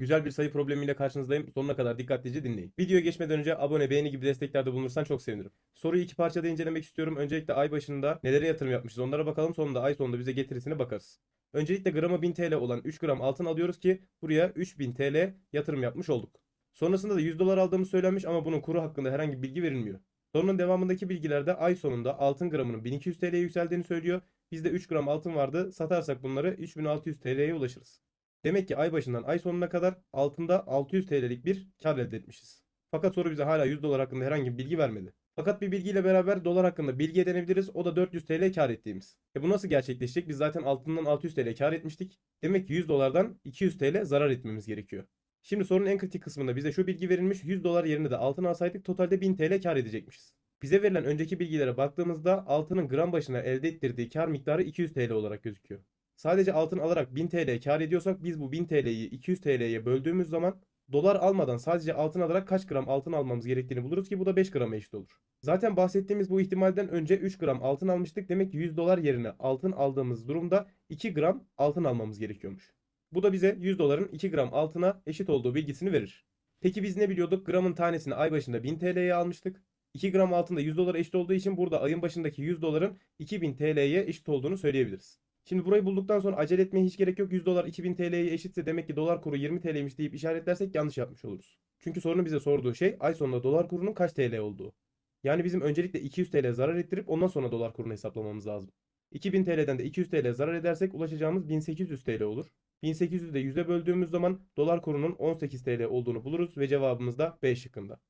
Güzel bir sayı problemiyle karşınızdayım. Sonuna kadar dikkatlice dinleyin. Videoya geçmeden önce abone, beğeni gibi desteklerde bulunursan çok sevinirim. Soruyu iki parçada incelemek istiyorum. Öncelikle ay başında nelere yatırım yapmışız onlara bakalım. Sonunda ay sonunda bize getirisine bakarız. Öncelikle gramı 1000 TL olan 3 gram altın alıyoruz ki buraya 3000 TL yatırım yapmış olduk. Sonrasında da 100 dolar aldığımız söylenmiş ama bunun kuru hakkında herhangi bir bilgi verilmiyor. Sorunun devamındaki bilgilerde ay sonunda altın gramının 1200 TL'ye yükseldiğini söylüyor. Bizde 3 gram altın vardı. Satarsak bunları 3600 TL'ye ulaşırız. Demek ki ay başından ay sonuna kadar altında 600 TL'lik bir kar elde etmişiz. Fakat soru bize hala 100 dolar hakkında herhangi bir bilgi vermedi. Fakat bir bilgiyle beraber dolar hakkında bilgi edinebiliriz. O da 400 TL kar ettiğimiz. E bu nasıl gerçekleşecek? Biz zaten altından 600 TL kar etmiştik. Demek ki 100 dolardan 200 TL zarar etmemiz gerekiyor. Şimdi sorunun en kritik kısmında bize şu bilgi verilmiş. 100 dolar yerine de altın alsaydık totalde 1000 TL kar edecekmişiz. Bize verilen önceki bilgilere baktığımızda altının gram başına elde ettirdiği kar miktarı 200 TL olarak gözüküyor. Sadece altın alarak 1000 TL kar ediyorsak biz bu 1000 TL'yi 200 TL'ye böldüğümüz zaman dolar almadan sadece altın alarak kaç gram altın almamız gerektiğini buluruz ki bu da 5 grama eşit olur. Zaten bahsettiğimiz bu ihtimalden önce 3 gram altın almıştık. Demek ki 100 dolar yerine altın aldığımız durumda 2 gram altın almamız gerekiyormuş. Bu da bize 100 doların 2 gram altına eşit olduğu bilgisini verir. Peki biz ne biliyorduk? Gramın tanesini ay başında 1000 TL'ye almıştık. 2 gram altında 100 dolara eşit olduğu için burada ayın başındaki 100 doların 2000 TL'ye eşit olduğunu söyleyebiliriz. Şimdi burayı bulduktan sonra acele etmeye hiç gerek yok. 100 dolar 2000 TL'ye eşitse demek ki dolar kuru 20 TL'ymiş deyip işaretlersek yanlış yapmış oluruz. Çünkü sorunun bize sorduğu şey ay sonunda dolar kurunun kaç TL olduğu. Yani bizim öncelikle 200 TL zarar ettirip ondan sonra dolar kurunu hesaplamamız lazım. 2000 TL'den de 200 TL zarar edersek ulaşacağımız 1800 TL olur. 1800'ü de 100'e böldüğümüz zaman dolar kurunun 18 TL olduğunu buluruz ve cevabımız da B şıkkında.